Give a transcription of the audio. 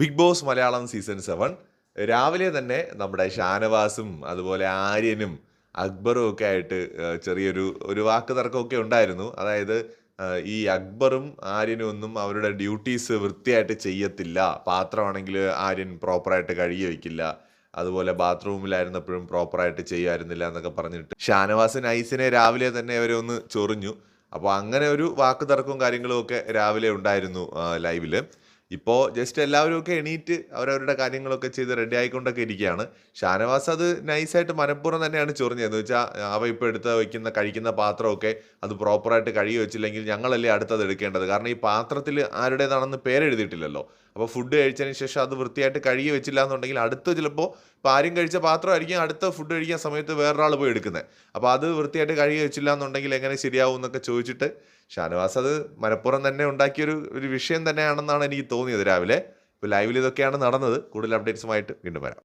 Bigg Boss Malayalam season seven. രാവിലെ തന്നെ നമ്മുടെ ഷാനവാസും അതുപോലെ ആര്യനും അക്ബറും ഒക്കെ ആയിട്ട് ചെറിയൊരു ഒരു വാക്ക് തർക്കമൊക്കെ ഉണ്ടായിരുന്നു. അതായത് ഈ അക്ബറും ആര്യനും ഒന്നും അവരുടെ ഡ്യൂട്ടീസ് വൃത്തിയായിട്ട് ചെയ്യത്തില്ല. പാത്രമാണെങ്കിൽ ആര്യൻ പ്രോപ്പറായിട്ട് കഴുകി വയ്ക്കില്ല. അതുപോലെ ബാത്റൂമിലായിരുന്നപ്പോഴും പ്രോപ്പറായിട്ട് ചെയ്യുമായിരുന്നില്ല എന്നൊക്കെ പറഞ്ഞിട്ട് ഷാനവാസ് നൈസിനെ രാവിലെ തന്നെ അവരെ ഒന്ന് ചൊറിഞ്ഞു. അപ്പോൾ അങ്ങനെ ഒരു വാക്ക് തർക്കവും കാര്യങ്ങളും ഒക്കെ രാവിലെ ഉണ്ടായിരുന്നു ലൈവിൽ ഇപ്പോൾ ജസ്റ്റ് എല്ലാവരും ഒക്കെ എണീറ്റ് അവരവരുടെ കാര്യങ്ങളൊക്കെ ചെയ്ത് റെഡി ആയിക്കൊണ്ടൊക്കെ ഇരിക്കുകയാണ് ഷാനവാസ് അത് നൈസായിട്ട് മനഃപൂർവം തന്നെയാണ് ചൊറിഞ്ഞത്. വെച്ചാൽ അവ ഇപ്പോൾ എടുത്ത് വയ്ക്കുന്ന കഴിക്കുന്ന പാത്രമൊക്കെ അത് പ്രോപ്പറായിട്ട് കഴുകി വെച്ചില്ലെങ്കിൽ ഞങ്ങളല്ലേ അടുത്തത് എടുക്കേണ്ടത്. കാരണം ഈ പാത്രത്തിൽ ആരുടേതാണെന്ന് പേരെഴുതിയിട്ടില്ലല്ലോ. അപ്പോൾ ഫുഡ് കഴിച്ചതിന് ശേഷം അത് വൃത്തിയായിട്ട് കഴുകി വെച്ചില്ല എന്നുണ്ടെങ്കിൽ അടുത്ത് ചിലപ്പോൾ ഇപ്പോൾ ആരും കഴിച്ച പാത്രമായിരിക്കും അടുത്ത ഫുഡ് കഴിക്കാൻ സമയത്ത് വേറൊരാൾ പോയി എടുക്കുന്നത്. അപ്പോൾ അത് വൃത്തിയായിട്ട് കഴുകി വെച്ചില്ല എന്നുണ്ടെങ്കിൽ എങ്ങനെ ശരിയാവും എന്നൊക്കെ ചോദിച്ചിട്ട് ഷാനവാസ് അത് മനഃപ്പുറം തന്നെ ഉണ്ടാക്കിയൊരു ഒരു വിഷയം തന്നെയാണെന്നാണ് എനിക്ക് തോന്നിയത് രാവിലെ. ഇപ്പോൾ ലൈവിൽ ഇതൊക്കെയാണ് നടന്നത്. കൂടുതൽ അപ്ഡേറ്റ്സുമായിട്ട് വീണ്ടും വരാം.